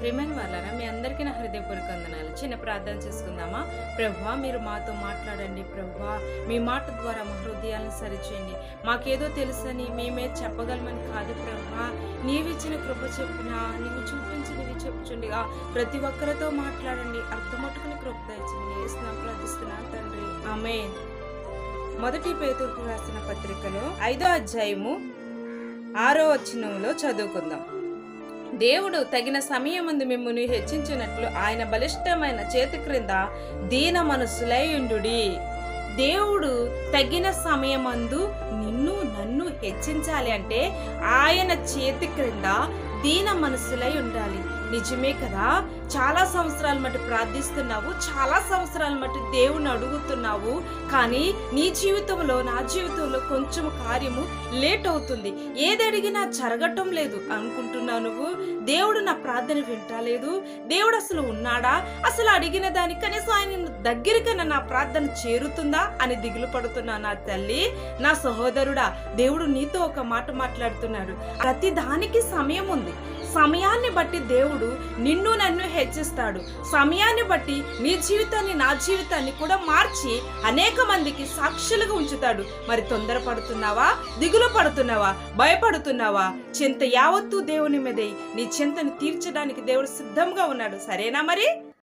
ప్రేమన్ వాళ్ళారా మీ అందరికీ నా హృదయపూర్వక వందనాలు. చిన్న ప్రార్థన చేసుకుందామా? ప్రభా మీరు మాతో మాట్లాడండి ప్రభా మీ మాట ద్వారా మా హృదయాలను సరిచేయండి. మాకేదో తెలుసని మేమే చెప్పగలమని కాదు ప్రభా నీవిచ్చిన కృప చెప్పిన నీవు చూపించినవి చెప్పుచుండిగా ప్రతి ఒక్కరితో మాట్లాడండి. అర్థమట్టుకుని కృప దయచండి వేసిన ప్రార్థిస్తున్నాను తండ్రి. ఆమె మొదటి పేతురుకు రాసిన పత్రికలో ఐదో అధ్యాయము ఆరో వచనంలో చదువుకుందాం. దేవుడు తగిన సమయమందు మిమ్మల్ని హెచ్చించినట్లు ఆయన బలిష్టమైన చేతి క్రింద దీన మనసులయుండుడి దేవుడు తగిన సమయమందు నిన్ను నన్ను హెచ్చించాలి అంటే ఆయన చేతి క్రింద దీన మనసులై ఉండాలి. నిజమే కదా? చాలా సంవత్సరాల మటు ప్రార్థిస్తున్నావు చాలా సంవత్సరాల మటు దేవుని అడుగుతున్నావు కానీ నీ జీవితంలో నా జీవితంలో కొంచెం కార్యము లేట్ అవుతుంది. ఏది అడిగినా జరగటం లేదు. అనుకుంటున్నావు నువ్వు? దేవుడు నా ప్రార్థన వింటలేదు దేవుడు అసలు ఉన్నాడా? అసలు అడిగిన దానికి కనీసం ఆయన దగ్గరికైనా నా ప్రార్థన చేరుతుందా అని దిగులు పడుతున్నా నా తల్లి నా సహోదరుడా. దేవుడు నీతో ఒక మాట మాట్లాడుతున్నాడు. ప్రతి దానికి సమయం ఉంది. సమయాన్ని బట్టి దేవుడు నిన్ను నన్ను హెచ్చిస్తాడు. సమయాన్ని బట్టి నీ జీవితాన్ని నా జీవితాన్ని కూడా మార్చి అనేక మందికి సాక్షులుగా ఉంచుతాడు. మరి తొందరపడుతున్నావా? దిగులు పడుతున్నావా? భయపడుతున్నావా? చింత యావత్తు దేవుని మీదే. నీ చింతను తీర్చడానికి దేవుడు సిద్ధంగా ఉన్నాడు. సరేనా మరి?